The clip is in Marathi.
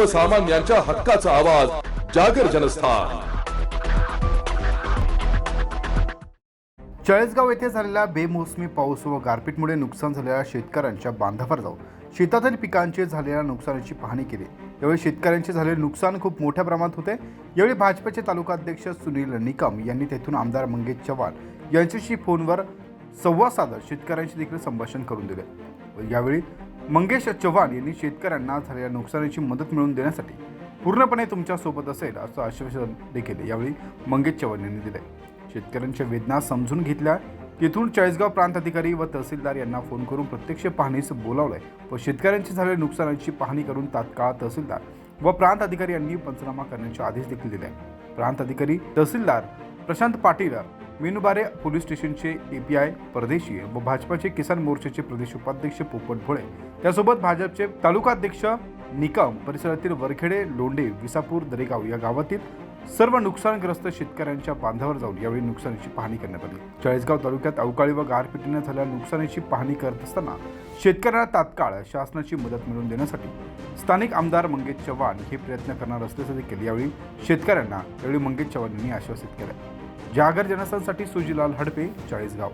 सर्वसामान्यांच्या हक्काचा आवाज जागर जनस्थान. चाळीसगाव येथे झालेल्या बेमोसमी पाऊस व गारपीटमुळे नुकसान झालेल्या शेतकऱ्यांच्या बांधावर जाऊन शेतातील पिकांचे झालेल्या नुकसानाची पाहणी केली. यावेळी शेतकऱ्यांचे झालेले नुकसान खूप मोठ्या प्रमाणात होते. यावेळी भाजपचे तालुकाध्यक्ष सुनील निकम यांनी तेथून आमदार मंगेश चव्हाण यांच्याशी फोनवर संवाद साधत शेतकऱ्यांशी देखील संभाषण करून दिले. यावेळी मंगेश चव्हाण यांनी शेतकऱ्यांना झालेल्या नुकसानीची मदत मिळवून देण्यासाठी पूर्णपणे तुमच्यासोबत असेल असं आश्वासन देखील यावेळी मंगेश चव्हाण यांनी दिले शेतकऱ्यांच्या वेदना समजून घेतल्या. तिथून चाळीसगाव प्रांत अधिकारी व तहसीलदार यांना फोन करून प्रत्यक्ष पाहणीस बोलावलंय व शेतकऱ्यांची झालेल्या नुकसानाची पाहणी करून तात्काळ तहसीलदार व प्रांत अधिकारी यांनी पंचनामा करण्याचे आदेश देखील दिले प्रांत अधिकारी तहसीलदार प्रशांत पाटील मेनुबारे पोलीस स्टेशनचे एपीआय परदेशी व भाजपाचे किसान मोर्चाचे प्रदेश उपाध्यक्ष पोपट भोळे. त्यासोबत भाजपचे तालुकाध्यक्ष निकम परिसरातील वरखेडे लोंढे विसापूर दरेगाव या गावातील सर्व नुकसानग्रस्त शेतकऱ्यांच्या बांधावर जाऊन यावेळी नुकसानीची पाहणी करण्यात आली. चाळीसगाव तालुक्यात अवकाळी व गारपिटीने झालेल्या नुकसानीची पाहणी करत असताना शेतकऱ्यांना तात्काळ शासनाची मदत मिळवून देण्यासाठी स्थानिक आमदार मंगेश चव्हाण हे प्रयत्न करणार असल्याचं देखील यावेळी शेतकऱ्यांना यावेळी मंगेश चव्हाण यांनी आश्वासित केलं जागर जनस्थानसाठी सुजीलाल हडपे चाळीसगाव.